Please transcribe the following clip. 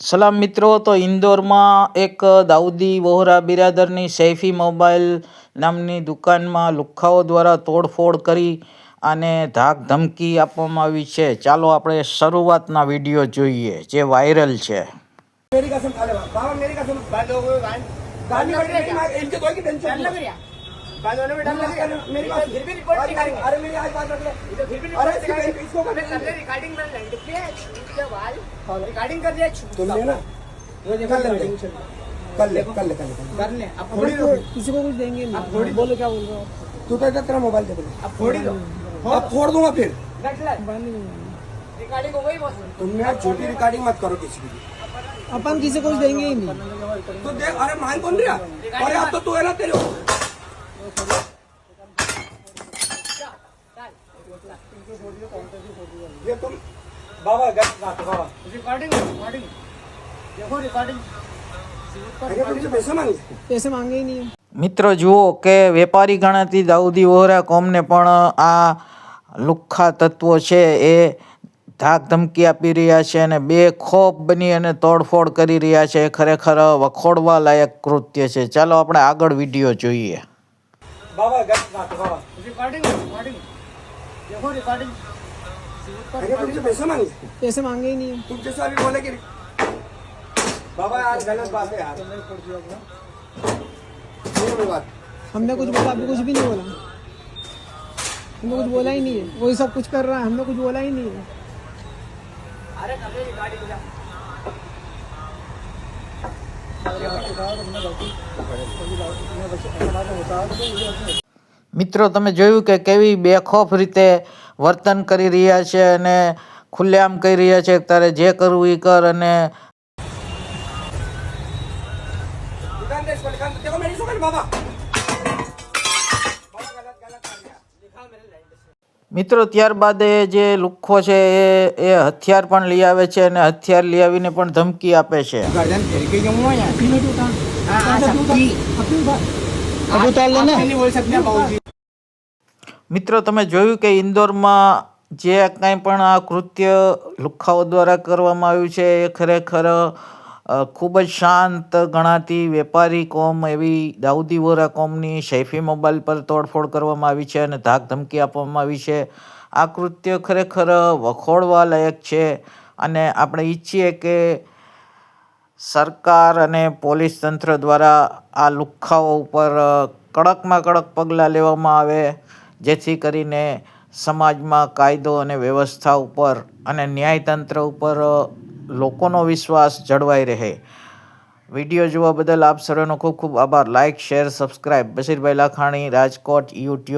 સલામ મિત્રો તો ઇન્દોરમાં એક દાઉદી વહોરા બિરાદરની સૈફી મોબાઈલ નામની દુકાનમાં લુખ્ખાઓ દ્વારા તોડફોડ કરી અને ધાક ધમકી આપવામાં આવી છે ચાલો આપણે શરૂઆતના વિડીયો જોઈએ જે વાયરલ છે मेरी कसम खा ले बाबा बाबा, मेरी कसम हो नहीं मैं लग मेरी तो बात फिर भी रिपोर्ट अरे, दिखाएँगे अरे मेरी आज बात रख ले। तो फिर भी अरे, इसको कर ले रिकॉर्डिंग में लैंड पे इसके बाद रिकॉर्डिंग कर दिया तुम ले ना। कर ले कर ले कर ले कर ले कर ले। कर ले। अब थोड़ी दो किसी को कुछ देंगे नहीं। अब थोड़ी बोलो क्या बोल रहे हो? तू तो इधर तेरा मोबाइल दे बोले अब फोड़ी दो। अब फोड़ दूँगा फिर। रख ले। बाहर नहीं रिकॉर्डिंग हो गई बस। तुमने झूठी रिकॉर्डिंग मत करो किसी की। अपन किसी को कुछ देंगे ही नहीं। तो देख अरे मान कौन रहा? अरे अब तो तू है ना तेरे ये तुम बाबा गलत बात है बाबा रिकॉर्डिंग रिकॉर्डिंग देखो रिकॉर्डिंग अरे तुमसे पैसे मांगे पैसे मांगे ही नहीं મિત્રો જુઓ કે વેપારી ગણાતી દાઉદી વહોરા કોમને પણ આ લુખ્ખા તત્વો છે એ ધાક ધમકી આપી રહ્યા છે અને બે ખોફ બની અને તોડફોડ કરી રહ્યા છે એ ખરેખર વખોડવા લાયક કૃત્ય છે ચાલો આપણે આગળ વિડીયો જોઈએ बाबा गलत बात है बाबा। रिकॉर्डिंग रिकॉर्डिंग देखो रिकॉर्डिंग अरे तुमसे पैसे मांगे। पैसे मांगे ही नहीं तुम जैसा अभी बोले कि बाबा यार गलत बात है यार। बात। हमने कुछ बोला अभी कुछ भी नहीं बोला। हमने कुछ बोला ही नहीं है। वही सब कुछ कर रहा है हमने कुछ बोला ही नहीं है। अरे મિત્રો, તમે જોયું કે કેવી બેખોફ રીતે વર્તન કરી રહ્યા છે અને ખુલ્લેઆમ કહી રહ્યા છે તારે જે કરવું એ કર અને દુકાનદાર મિત્રો ત્યારબાદ એ જે લુખ્ખો છે એ એ હથિયાર પણ લઈ આવે છે અને હથિયાર લઈ આવીને પણ ધમકી આપે છે. મિત્રો તમે જોયું કે ઇન્દોરમાં જે કાંઈ પણ આ કૃત્ય લુખ્ખાઓ દ્વારા કરવામાં આવ્યું છે એ ખરેખર ખૂબ જ શાંત ગણાતી વેપારી કોમ એવી દાઉદી વોરા કોમની સૈફી મોબાઈલ પર તોડફોડ કરવામાં આવી છે અને ધાક ધમકી આપવામાં આવી છે. આ કૃત્ય ખરેખર વખોડવા લાયક છે અને આપણે ઈચ્છીએ કે સરકાર અને પોલીસ તંત્ર દ્વારા આ લુખ્ખાઓ ઉપર કડકમાં કડક પગલાં લેવામાં આવે, જેથી કરીને સમાજમાં કાયદો અને વ્યવસ્થા ઉપર અને ન્યાયતંત્ર ઉપર લોકોનો વિશ્વાસ જળવાઈ રહે. વીડિયો જોવા બદલ આપ સર્વેનો ખૂબ ખૂબ આભાર. લાઇક શેર સબસ્ક્રાઇબ બશીરભાઈ લાખાણી, રાજકોટ યુટ્યુબ